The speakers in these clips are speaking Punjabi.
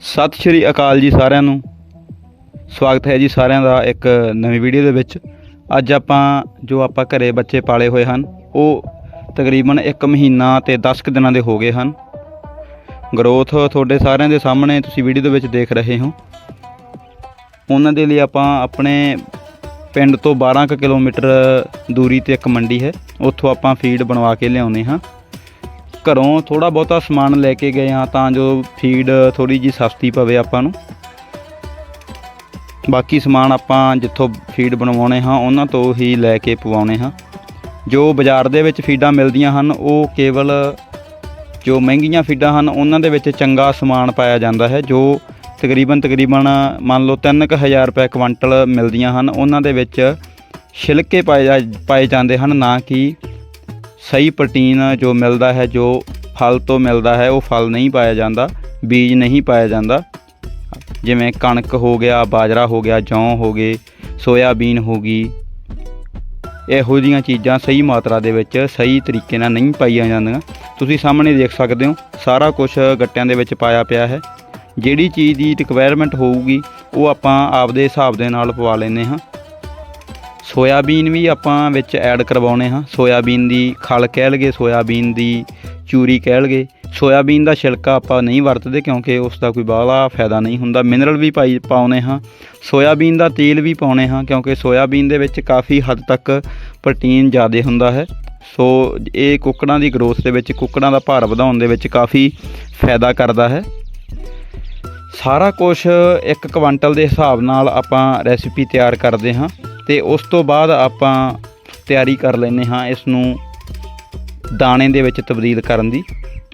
ਸਤਿ ਸ਼੍ਰੀ ਅਕਾਲ ਜੀ ਸਾਰਿਆਂ ਨੂੰ। ਸਵਾਗਤ ਹੈ ਜੀ ਸਾਰਿਆਂ ਦਾ ਇੱਕ ਨਵੀਂ ਵੀਡੀਓ ਦੇ ਵਿੱਚ। ਅੱਜ ਆਪਾਂ ਜੋ ਆਪਾਂ ਘਰੇ ਬੱਚੇ ਪਾਲੇ ਹੋਏ ਹਨ, ਉਹ ਤਕਰੀਬਨ 1 ਮਹੀਨਾ ਤੇ 10 ਕੁ ਦਿਨਾਂ ਦੇ ਹੋ ਗਏ ਹਨ। ਗਰੋਥ ਤੁਹਾਡੇ ਸਾਰਿਆਂ ਦੇ ਸਾਹਮਣੇ ਤੁਸੀਂ ਵੀਡੀਓ ਦੇ ਵਿੱਚ ਦੇਖ ਰਹੇ ਹੋ। ਉਹਨਾਂ ਦੇ ਲਈ ਆਪਾਂ ਆਪਣੇ ਪਿੰਡ ਤੋਂ 12 ਕੁ ਕਿਲੋਮੀਟਰ ਦੂਰੀ ਤੇ ਇੱਕ ਮੰਡੀ ਹੈ। ਉੱਥੋਂ ਆਪਾਂ ਫੀਡ ਬਣਵਾ ਕੇ ਲਿਆਉਨੇ ਹਾਂ। ਘਰੋਂ ਥੋੜਾ ਬਹੁਤਾ ਸਮਾਨ ਲੈ ਕੇ ਗਏ ਹਾਂ ਤਾਂ ਜੋ ਫੀਡ ਥੋੜੀ ਜੀ ਸਸਤੀ ਪਵੇ ਆਪਾਂ ਨੂੰ। ਬਾਕੀ ਸਮਾਨ ਆਪਾਂ ਜਿੱਥੋਂ ਫੀਡ ਬਣਵਾਉਣੇ ਹਾਂ, ਉਹਨਾਂ ਤੋਂ ਹੀ ਲੈ ਕੇ ਪਵਾਉਣੇ ਹਾਂ। ਜੋ ਬਾਜ਼ਾਰ ਦੇ ਵਿੱਚ ਫੀਡਾਂ ਮਿਲਦੀਆਂ ਹਨ, ਉਹ ਕੇਵਲ ਜੋ ਮਹਿੰਗੀਆਂ ਫੀਡਾਂ ਹਨ, ਉਹਨਾਂ ਦੇ ਵਿੱਚ ਚੰਗਾ ਸਮਾਨ ਪਾਇਆ ਜਾਂਦਾ ਹੈ, ਜੋ ਤਕਰੀਬਨ ਤਕਰੀਬਨ ਮੰਨ ਲਓ 3000 ਰੁਪਏ ਕੁਇੰਟਲ ਮਿਲਦੀਆਂ ਹਨ, ਉਹਨਾਂ ਦੇ ਵਿੱਚ ਛਿਲਕੇ ਪਾਏ ਜਾ- ਪਾਏ ਜਾਂਦੇ ਹਨ, ਨਾ ਕਿ ਸਹੀ ਪ੍ਰੋਟੀਨ ਜੋ ਮਿਲਦਾ ਹੈ, ਜੋ ਫਲ ਤੋਂ ਮਿਲਦਾ ਹੈ, ਉਹ ਫਲ ਨਹੀਂ ਪਾਇਆ ਜਾਂਦਾ, ਬੀਜ ਨਹੀਂ ਪਾਇਆ ਜਾਂਦਾ। ਜਿਵੇਂ ਕਣਕ ਹੋ ਗਿਆ, ਬਾਜਰਾ ਹੋ ਗਿਆ, ਜੌਂ ਹੋ ਗਏ, ਸੋਇਆਬੀਨ ਹੋ ਗਈ, ਇਹੋ ਜਿਹੀਆਂ ਚੀਜ਼ਾਂ ਸਹੀ ਮਾਤਰਾ ਦੇ ਵਿੱਚ, ਸਹੀ ਤਰੀਕੇ ਨਾਲ ਨਹੀਂ ਪਾਈਆਂ ਜਾਂਦੀਆਂ। ਤੁਸੀਂ ਸਾਹਮਣੇ ਦੇਖ ਸਕਦੇ ਹੋ, ਸਾਰਾ ਕੁਝ ਗੱਟਿਆਂ ਦੇ ਵਿੱਚ ਪਾਇਆ ਪਿਆ ਹੈ। ਜਿਹੜੀ ਚੀਜ਼ ਦੀ ਰਿਕੁਆਇਰਮੈਂਟ ਹੋਊਗੀ, ਉਹ ਆਪਾਂ ਆਪਦੇ ਹਿਸਾਬ ਦੇ ਨਾਲ ਪਵਾ ਲੈਂਦੇ ਹਾਂ। ਸੋਇਆਬੀਨ ਵੀ ਆਪਾਂ ਵਿੱਚ ਐਡ ਕਰਵਾਉਣੇ ਹਾਂ। ਸੋਇਆਬੀਨ ਦੀ ਖਲ ਕਹਿ ਲਗੇ ਸੋਇਆਬੀਨ ਦੀ ਚੂਰੀ ਕਹਿ ਲਗੇ ਸੋਇਆਬੀਨ ਦਾ ਛਿਲਕਾ ਆਪਾਂ ਨਹੀਂ ਵਰਤਦੇ ਕਿਉਂਕਿ ਉਸ ਦਾ ਕੋਈ ਬਾਹਲਾ ਫਾਇਦਾ ਨਹੀਂ ਹੁੰਦਾ। ਮਿਨਰਲ ਵੀ ਪਾਈ ਪਾਉਨੇ ਹਾਂ। ਸੋਇਆਬੀਨ ਦਾ ਤੇਲ ਵੀ ਪਾਉਨੇ ਹਾਂ ਕਿਉਂਕਿ ਸੋਇਆਬੀਨ ਦੇ ਵਿੱਚ ਕਾਫੀ ਹੱਦ ਤੱਕ ਪ੍ਰੋਟੀਨ ਜ਼ਿਆਦਾ ਹੁੰਦਾ ਹੈ। ਸੋ ਇਹ ਕੁੱਕੜਾਂ ਦੀ ਗਰੋਥ ਦੇ ਵਿੱਚ, ਕੁੱਕੜਾਂ ਦਾ ਭਾਰ ਵਧਾਉਣ ਦੇ ਵਿੱਚ ਕਾਫੀ ਫਾਇਦਾ ਕਰਦਾ ਹੈ। ਸਾਰਾ ਕੁਝ ਇੱਕ ਕੁਆਂਟਲ ਦੇ ਹਿਸਾਬ ਨਾਲ ਆਪਾਂ ਰੈਸਿਪੀ ਤਿਆਰ ਕਰਦੇ ਹਾਂ। ਤੇ ਉਸ ਤੋਂ ਬਾਅਦ ਆਪਾਂ ਤਿਆਰੀ ਕਰ ਲੈਂਦੇ ਹਾਂ ਇਸ ਨੂੰ ਦਾਣੇ ਦੇ ਵਿੱਚ ਤਬਦੀਲ ਕਰਨ ਦੀ।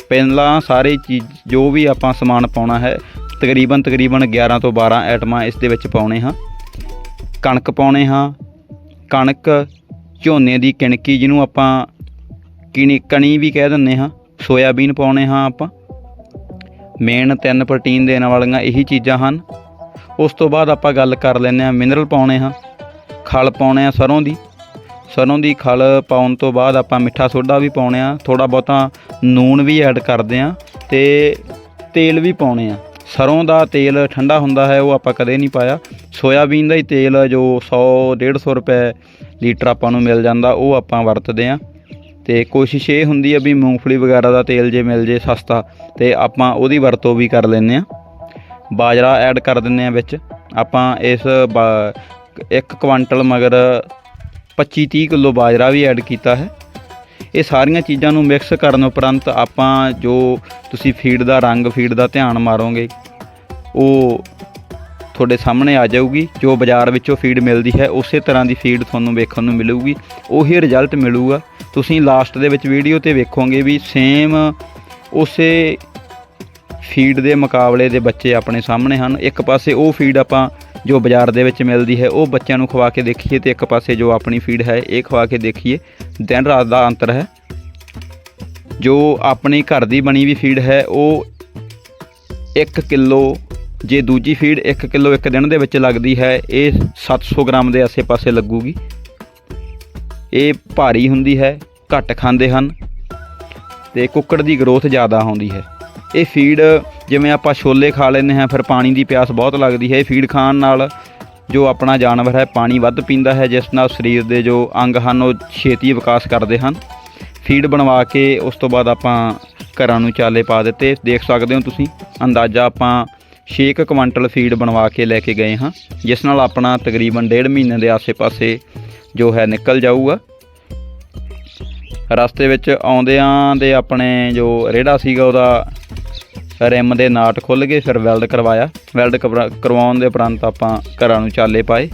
ਪਹਿਲਾਂ ਸਾਰੇ ਚੀਜ਼ ਜੋ ਵੀ ਆਪਾਂ ਸਮਾਨ ਪਾਉਣਾ ਹੈ, ਤਕਰੀਬਨ ਤਕਰੀਬਨ 11 ਤੋਂ 12 ਆਈਟਮਾਂ ਇਸ ਦੇ ਵਿੱਚ ਪਾਉਣੇ ਹਾਂ। ਕਣਕ ਪਾਉਣੇ ਹਾਂ। ਕਣਕ ਝੋਨੇ ਦੀ ਕਿਣਕੀ ਜਿਹਨੂੰ ਆਪਾਂ ਕਿਣੀ ਕਣੀ ਵੀ ਕਹਿ ਦਿੰਦੇ ਹਾਂ, ਸੋਇਆਬੀਨ ਪਾਉਣੇ ਹਾਂ ਆਪਾਂ। ਮੇਨ ਤਿੰਨ ਪ੍ਰੋਟੀਨ ਦੇਣ ਵਾਲੀਆਂ ਇਹੀ ਚੀਜ਼ਾਂ ਹਨ। ਉਸ ਤੋਂ ਬਾਅਦ ਆਪਾਂ ਗੱਲ ਕਰ ਲੈਂਦੇ ਹਾਂ ਮਿਨਰਲ ਪਾਉਣੇ ਹਾਂ। ਖਲ ਪਾਉਣੇ ਆ ਸਰੋਂ ਦੀ। ਸਰੋਂ ਦੀ ਖਲ ਪਾਉਣ ਤੋਂ ਬਾਅਦ ਆਪਾਂ ਮਿੱਠਾ ਸੋਡਾ ਵੀ ਪਾਉਣੇ ਆ ਥੋੜਾ ਬਹੁਤਾ ਨੂਣ ਵੀ ਐਡ ਕਰਦੇ ਆ ਤੇ ਤੇਲ ਵੀ ਪਾਉਣੇ ਆ। ਸਰੋਂ ਦਾ ਤੇਲ ਠੰਡਾ ਹੁੰਦਾ ਹੈ, ਉਹ ਆਪਾਂ ਕਦੇ ਨਹੀਂ ਪਾਇਆ। ਸੋਇਆਬੀਨ ਦਾ ਹੀ ਤੇਲ ਜੋ 100 150 ਰੁਪਏ ਲੀਟਰ ਆਪਾਂ ਨੂੰ ਮਿਲ ਜਾਂਦਾ, ਉਹ ਆਪਾਂ ਵਰਤਦੇ ਆ। ਤੇ ਕੋਸ਼ਿਸ਼ ਇਹ ਹੁੰਦੀ ਆ ਵੀ ਮੂੰਗਫਲੀ ਵਗੈਰਾ ਦਾ ਤੇਲ ਜੇ ਮਿਲ ਜੇ ਸਸਤਾ, ਤੇ ਆਪਾਂ ਉਹਦੀ ਵਰਤੋਂ ਵੀ ਕਰ ਲੈਂਦੇ ਆ। ਬਾਜਰਾ ਐਡ ਕਰ ਦਿੰਦੇ ਆ ਵਿੱਚ। ਆਪਾਂ ਇਸ ਬਾ- ਇੱਕ ਕੁਆਂਟਲ ਮਗਰ 25 30 ਕਿਲੋ ਬਾਜਰਾ ਵੀ ਐਡ ਕੀਤਾ ਹੈ। ਇਹ ਸਾਰੀਆਂ ਚੀਜ਼ਾਂ ਨੂੰ ਮਿਕਸ ਕਰਨ ਉਪਰੰਤ ਆਪਾਂ ਜੋ ਤੁਸੀਂ ਫੀਡ ਦਾ ਰੰਗ, ਫੀਡ ਦਾ ਧਿਆਨ ਮਾਰੋਗੇ, ਉਹ ਤੁਹਾਡੇ ਸਾਹਮਣੇ ਆ ਜਾਊਗੀ। ਜੋ ਬਾਜ਼ਾਰ ਵਿੱਚੋਂ ਫੀਡ ਮਿਲਦੀ ਹੈ, ਉਸੇ ਤਰ੍ਹਾਂ ਦੀ ਫੀਡ ਤੁਹਾਨੂੰ ਵੇਖਣ ਨੂੰ ਮਿਲੂਗੀ। ਉਹੀ ਰਿਜ਼ਲਟ ਮਿਲੂਗਾ। ਤੁਸੀਂ ਲਾਸਟ ਦੇ ਵਿੱਚ ਵੀਡੀਓ ਤੇ ਵੇਖੋਗੇ ਵੀ ਸੇਮ ਉਸੇ ਫੀਡ ਦੇ ਮੁਕਾਬਲੇ ਦੇ ਬੱਚੇ ਆਪਣੇ ਸਾਹਮਣੇ ਹਨ। ਇੱਕ ਪਾਸੇ ਉਹ ਫੀਡ ਆਪਾਂ ਜੋ ਬਾਜ਼ਾਰ ਦੇ ਵਿੱਚ ਮਿਲਦੀ ਹੈ, ਉਹ ਬੱਚਿਆਂ ਨੂੰ ਖਵਾ ਕੇ ਦੇਖੀਏ ਤੇ ਇੱਕ ਪਾਸੇ ਜੋ ਆਪਣੀ ਫੀਡ ਹੈ, ਇਹ ਖਵਾ ਕੇ ਦੇਖੀਏ। ਦਿਨ ਰਾਤ ਦਾ ਅੰਤਰ ਹੈ। ਜੋ ਆਪਣੀ ਘਰ ਦੀ ਬਣੀ ਵੀ ਫੀਡ ਹੈ, ਉਹ 1 ਕਿਲੋ, ਜੇ ਦੂਜੀ ਫੀਡ 1 ਕਿਲੋ ਇੱਕ ਦਿਨ ਦੇ ਵਿੱਚ ਲੱਗਦੀ ਹੈ, ਇਹ 700 ਗ੍ਰਾਮ ਦੇ ਆਸੇ-ਪਾਸੇ ਲੱਗੂਗੀ। ਇਹ ਭਾਰੀ ਹੁੰਦੀ ਹੈ, ਘੱਟ ਖਾਂਦੇ ਹਨ ਤੇ ਕੁੱਕੜ ਦੀ ਗਰੋਥ ਜ਼ਿਆਦਾ ਹੁੰਦੀ ਹੈ। ਇਹ ਫੀਡ ਜਿਵੇਂ ਆਪਾਂ ਛੋਲੇ ਖਾ ਲੈਂਦੇ ਹਾਂ, ਫਿਰ ਪਾਣੀ ਦੀ ਪਿਆਸ ਬਹੁਤ ਲੱਗਦੀ ਹੈ। ਇਹ ਫੀਡ ਖਾਣ ਨਾਲ ਜੋ ਆਪਣਾ ਜਾਨਵਰ ਹੈ, ਪਾਣੀ ਵੱਧ ਪੀਂਦਾ ਹੈ, ਜਿਸ ਨਾਲ ਸਰੀਰ ਦੇ ਜੋ ਅੰਗ ਹਨ, ਉਹ ਛੇਤੀ ਵਿਕਾਸ ਕਰਦੇ ਹਨ। ਫੀਡ ਬਣਵਾ ਕੇ ਉਸ ਤੋਂ ਬਾਅਦ ਆਪਾਂ ਘਰਾਂ ਨੂੰ ਚਾਲੇ ਪਾ ਦਿੱਤੇ। ਦੇਖ ਸਕਦੇ ਹੋ ਤੁਸੀਂ, ਅੰਦਾਜ਼ਾ ਆਪਾਂ 6 ਕੁਇੰਟਲ ਫੀਡ ਬਣਵਾ ਕੇ ਲੈ ਕੇ ਗਏ ਹਾਂ, ਜਿਸ ਨਾਲ ਆਪਣਾ ਤਕਰੀਬਨ ਡੇਢ ਮਹੀਨੇ ਦੇ ਆਸੇ-ਪਾਸੇ ਜੋ ਹੈ, ਨਿਕਲ ਜਾਊਗਾ। ਰਸਤੇ ਵਿੱਚ ਆਉਂਦਿਆਂ ਦੇ ਆਪਣੇ ਜੋ ਰੇੜਾ ਸੀਗਾ, ਉਹਦਾ ਰਿਮ ਦੇ ਨਾਟ ਖੁੱਲ ਗਏ, ਫਿਰ ਵੈਲਡ ਕਰਵਾਇਆ। ਵੈਲਡ ਕਰਵਾ- ਕਰਵਾਉਣ ਦੇ ਉਪਰੰਤ ਆਪਾਂ ਘਰਾਂ ਨੂੰ ਚਾਲੇ ਪਾਏ।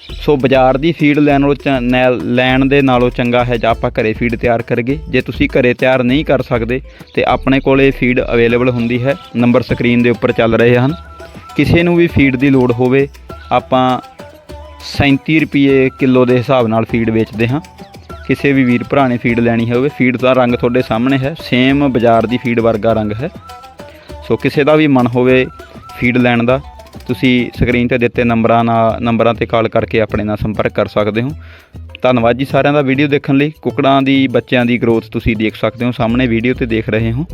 ਸੋ ਬਾਜ਼ਾਰ ਦੀ ਫੀਡ ਲੈਣ ਨਾਲੋਂ ਚ- ਨੈ- ਲੈਣ ਦੇ ਨਾਲੋਂ ਚੰਗਾ ਹੈ ਜਾਂ ਆਪਾਂ ਘਰੇ ਫੀਡ ਤਿਆਰ ਕਰਗੇ ਜੇ ਤੁਸੀਂ ਘਰੇ ਤਿਆਰ ਨਹੀਂ ਕਰ ਸਕਦੇ, ਤੇ ਆਪਣੇ ਕੋਲੇ ਫੀਡ ਅਵੇਲੇਬਲ ਹੁੰਦੀ ਹੈ। ਨੰਬਰ ਸਕਰੀਨ ਦੇ ਉੱਪਰ ਚੱਲ ਰਹੇ ਹਨ। ਕਿਸੇ ਨੂੰ ਵੀ ਫੀਡ ਦੀ ਲੋੜ ਹੋਵੇ, ਆਪਾਂ 37 ਰੁਪਏ ਕਿਲੋ ਦੇ ਹਿਸਾਬ ਨਾਲ ਫੀਡ ਵੇਚਦੇ ਹਾਂ। ਕਿਸੇ ਵੀ ਵੀਰ ਭਰਾ ਨੇ ਫੀਡ ਲੈਣੀ ਹੋਵੇ ਫੀਡ ਦਾ ਰੰਗ ਤੁਹਾਡੇ ਸਾਹਮਣੇ ਹੈ। ਸੇਮ ਬਾਜ਼ਾਰ ਦੀ ਫੀਡ ਵਰਗਾ ਰੰਗ ਹੈ। ਸੋ ਕਿਸੇ ਦਾ ਵੀ ਮਨ ਹੋਵੇ ਫੀਡ ਲੈਣ ਦਾ, ਤੁਸੀਂ ਸਕਰੀਨ ਤੇ ਦਿੱਤੇ ਨੰਬਰਾਂ ਨਾਲ, ਨੰਬਰਾਂ ਤੇ ਕਾਲ ਕਰਕੇ ਆਪਣੇ ਨਾਲ ਸੰਪਰਕ ਕਰ ਸਕਦੇ ਹੋ। ਧੰਨਵਾਦ ਜੀ ਸਾਰਿਆਂ ਦਾ ਵੀਡੀਓ ਦੇਖਣ ਲਈ। ਕੁਕੜਾਂ ਦੀ, ਬੱਚਿਆਂ ਦੀ ਗਰੋਥ ਤੁਸੀਂ ਦੇਖ ਸਕਦੇ ਹੋ। ਸਾਹਮਣੇ ਵੀਡੀਓ ਤੇ ਦੇਖ ਰਹੇ ਹੋ।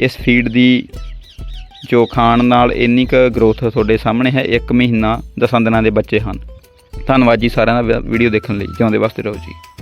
ਇਸ ਫੀਡ ਦੀ ਜੋ ਖਾਣ ਨਾਲ ਇੰਨੀ ਕੁ ਗਰੋਥ ਤੁਹਾਡੇ ਸਾਹਮਣੇ ਹੈ, ਇੱਕ ਮਹੀਨਾ ਦਸਾਂ ਦਿਨਾਂ ਦੇ ਬੱਚੇ ਹਨ। ਧੰਨਵਾਦ ਜੀ ਸਾਰਿਆਂ ਦਾ ਵੀਡੀਓ ਦੇਖਣ ਲਈ। ਜਿਉਂਦੇ ਵਾਸਤੇ ਰਹੋ ਜੀ।